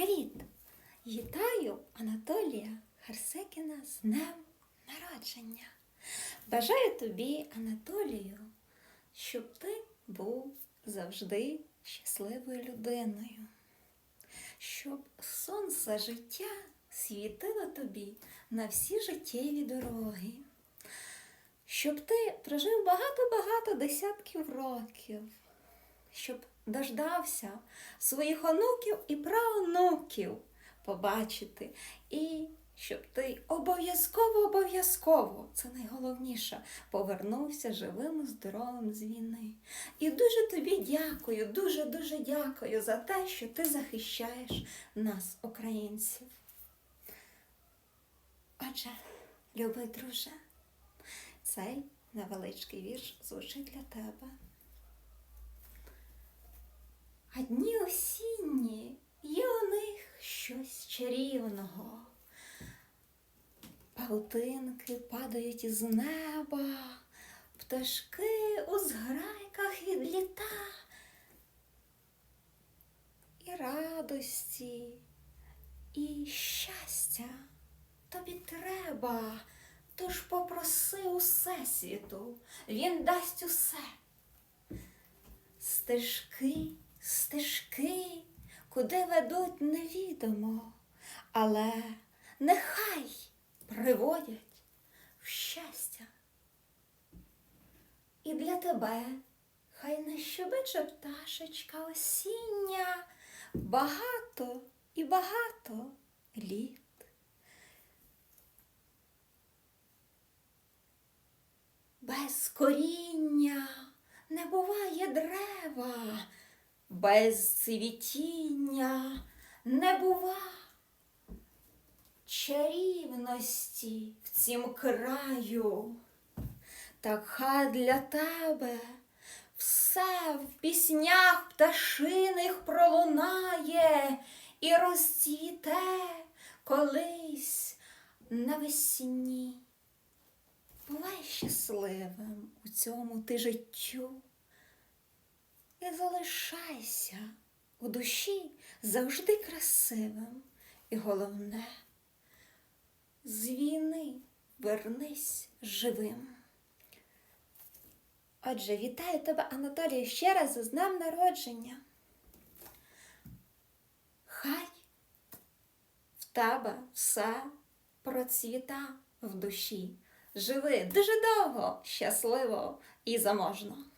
Привіт! Вітаю Анатолія Харсекіна з днем народження. Бажаю тобі, Анатолію, щоб ти був завжди щасливою людиною, щоб сонце життя світило тобі на всі життєві дороги, щоб ти прожив багато-багато десятків років, щоб дождався своїх онуків і правнуків побачити, і щоб ти обов'язково, обов'язково, це найголовніше, повернувся живим і здоровим з війни. І дуже тобі дякую, дуже дуже дякую за те, що ти захищаєш нас, українців. Отже, любий друже, цей невеличкий вірш звучить для тебе. А дні осінні є у них щось чарівного. Павутинки падають із неба, пташки у зграйках відліта. І радості, і щастя тобі треба, тож попроси усе світу, він дасть усе стежки, стежки, куди ведуть невідомо, але нехай приводять в щастя. І для тебе хай не щебече пташечка осіння багато і багато літ. Без коріння не буває дерева, без цвітіння не бува чарівності в цім краю. Так хай для тебе все в піснях пташиних пролунає і розцвіте колись навесні. Бувай щасливим у цьому ти життю і залишайся у душі завжди красивим. І головне, з війни вернись живим. Отже, вітаю тебе, Анатолію, ще раз з днем народження. Хай в тебе все процвіта в душі. Живи дуже довго, щасливо і заможно.